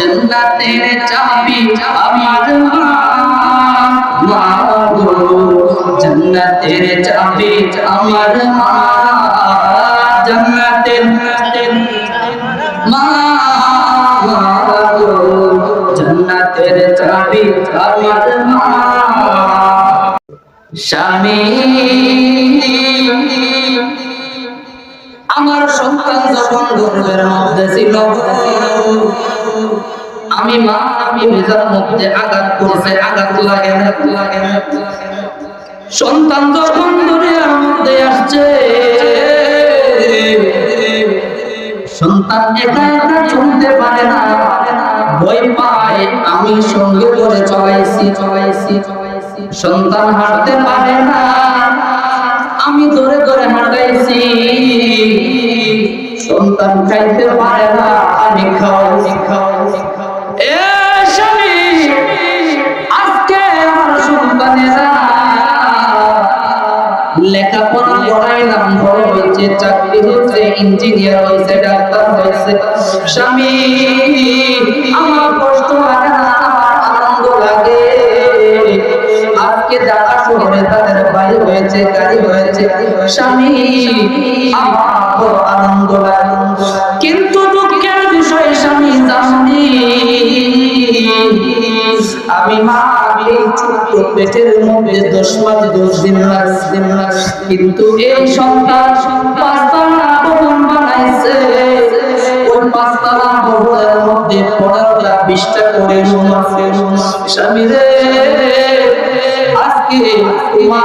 জান্নাতের চাবি আমার। মা গো জান্নাতের চাবি আমার। মা জান্নাতের মা গো জান্নাতের চাবি আমার। মা স্বামী আমার সন্তান যখন গর্ভের মধ্যে ছিল, আমি মা, আমি মেজার মধ্যে আঘাত করছে, আঘাত লাগে লাগে। সন্তান যখন দুনিয়ার মধ্যে আসছে, সন্তান একা একা চলতে পারে না। ভয় পায়, আমি সঙ্গে করে চলাইছি চলাইছি চলাইছি। সন্তান হাঁটতে পারে না। আমি ধরে ধরে হাঁটাইছি। সন্তান খাইতে পারে না আমি খাওয়াইছি। খাওয়াইছি ইঞ্জিনিয়ার হয়েছে ডাক্তার হয়েছে স্বামী, আমার আমার বড় আনন্দ লাগে কিন্তু দুঃখের বিষয় স্বামী জানি আমি মা এই ছোট্ট পেটের মধ্যে দশ মাস, দশ দিন মাস কিন্তু এই সন্তান পাঁচতলা ভবন বানাইছে। ওই পাঁচতলা ভবনের মধ্যে পনেরোটা, বিশটা করে স্বামী রে, আজকে মা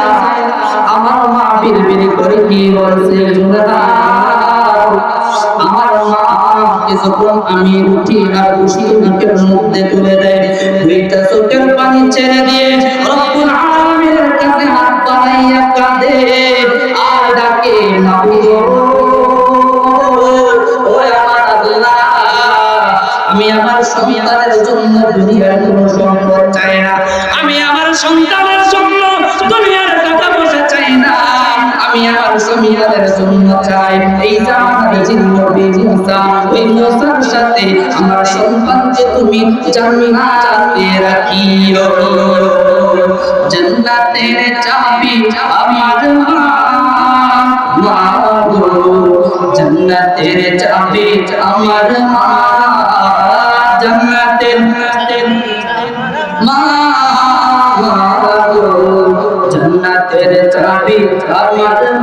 বীর করে কি বলছে আমার মা যখন আমি উঠি আর উঠি মুখের মধ্যে তুলে দেয়। দুইটা চোখের পানি ছেড়ে দিয়ে রব্বুল আলামিনের কাছে হাত বাড়াইয়া কাঁদে। আর ডাকে আল্লাহ, আমি আমার সন্তানের জন্য দুনিয়ার কোনো সম্পদ চাই না। আমি আমার সন্তানের জন্য আমার সন্তানের জন্য চাই এই যে আমার জিন্নবী মুসা ওই মুসার সাথে আমার সন্তানকে তুমি জান্নাতে রাখিও জান্নাতের চাবি আমার মা মা গো জান্নাতের চাবি আমার মা জান্নাতের মা গো জান্নাতের চাবি আমার